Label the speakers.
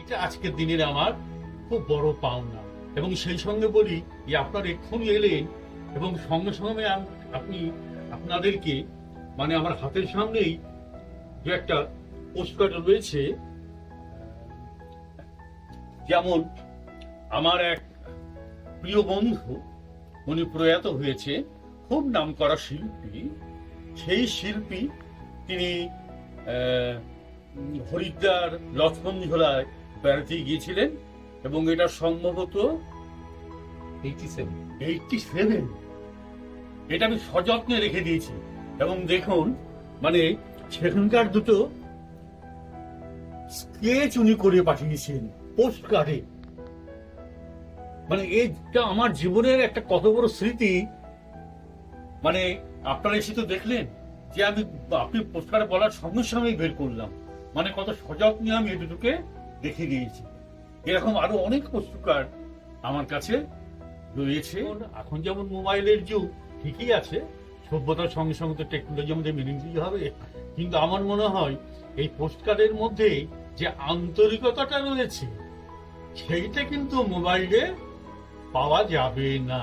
Speaker 1: এটা আজকের দিনের আমার খুব বড় পাওনা। এবং সেই সঙ্গে বলি যে আপনার এক্ষুনি এলেন এবং সঙ্গে সঙ্গে আপনি আপনাদেরকে মানে আমার হাতের সামনেই যে একটা পোস্টকার্ড রয়েছে। যেমন, আমার এক প্রিয় বন্ধু উনি প্রয়াত হয়েছে, খুব নাম করা শিল্পী। সেই শিল্পী তিনি হরিদ্বার, লক্ষ্মণ ঝোলায় বেড়াতে গিয়েছিলেন এবং এটা সম্ভবত
Speaker 2: এইটি সেভেন
Speaker 1: এটা আমি সযত্নে রেখে দিয়েছি। এবং দেখুন মানে সেখানকার দুটো স্কেচ উনি করে পাঠিয়েছেন পোস্ট কার্ডে মানে এটা আমার জীবনের একটা কত বড় স্মৃতি। মানে আপনারা এসে তো দেখলেন যে আমি আপনি পোস্ট কার্ডে বলার সঙ্গে সঙ্গেই বের করলাম। মানে কত সযত্নে আমি এই দুটোকে রেখে দিয়েছি। এরকম আরও অনেক পোস্ট আমার কাছে রয়েছে। এখন যেমন মোবাইলের যুগ, ঠিকই আছে, সভ্যতার সঙ্গে সঙ্গে তো টেকনোলজি আমাদের মেনে নিতে হবে। কিন্তু আমার মনে হয়, এই পোস্টকার্ডের মধ্যে যে আন্তরিকতাটা রয়েছে, সেইটা কিন্তু মোবাইলে পাওয়া যাবে না।